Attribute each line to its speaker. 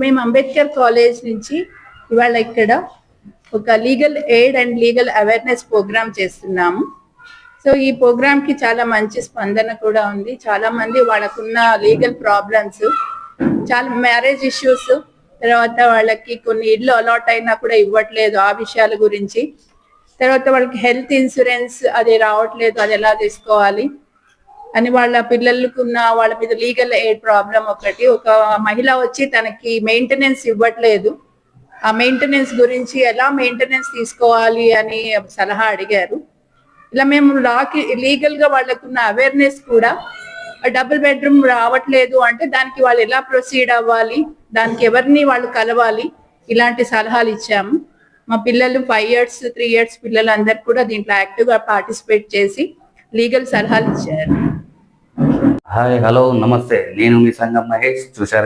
Speaker 1: మేము అంబేద్కర్ కాలేజ్ నుంచి ఇవాళ ఇక్కడ ఒక legal aid and legal awareness program చేస్తున్నాము. సో ఈ ప్రోగ్రామ్కి చాలా మంచి స్పందన కూడా ఉంది. చాలా మంది వాళ్ళకున్న లీగల్ ప్రాబ్లమ్స్ చాలా మ్యారేజ్ ఇష్యూస్ తర్వాత వాళ్ళకి కొన్ని ఇల్లు అలాట్ అయినా కూడా ఇవ్వట్లేదు ఆ విషయాల గురించి. తర్వాత వాళ్ళకి హెల్త్ ఇన్సూరెన్స్ అది రావట్లేదు అది ఎలా తీసుకోవాలి? అని వాళ్ళ పిల్లలకు ఉన్న వాళ్ళ మీద లీగల్ ఎయిడ్ ప్రాబ్లం ఒకటి. ఒక మహిళ వచ్చి తనకి మెయింటెనెన్స్ ఇవ్వట్లేదు. ఆ మెయింటెనెన్స్ గురించి ఎలా మెయింటెనెన్స్ తీసుకోవాలి అని సలహా అడిగారు. ఇలా మేము లాకి లీగల్గా వాళ్ళకున్న అవేర్నెస్ కూడా డబుల్ బెడ్రూమ్ రావట్లేదు అంటే దానికి వాళ్ళు ఎలా ప్రొసీడ్ అవ్వాలి దానికి ఎవరిని వాళ్ళు కలవాలి ఇలాంటి సలహాలు ఇచ్చాము. మా పిల్లలు ఫైవ్ ఇయర్స్ త్రీ ఇయర్స్ పిల్లలు అందరు కూడా దీంట్లో యాక్టివ్గా పార్టిసిపేట్ చేసి లీగల్ సలహాలు ఇచ్చారు.
Speaker 2: హాయ్ హలో నమస్తే. నేను మీ సంగం మహేష్. చూశారు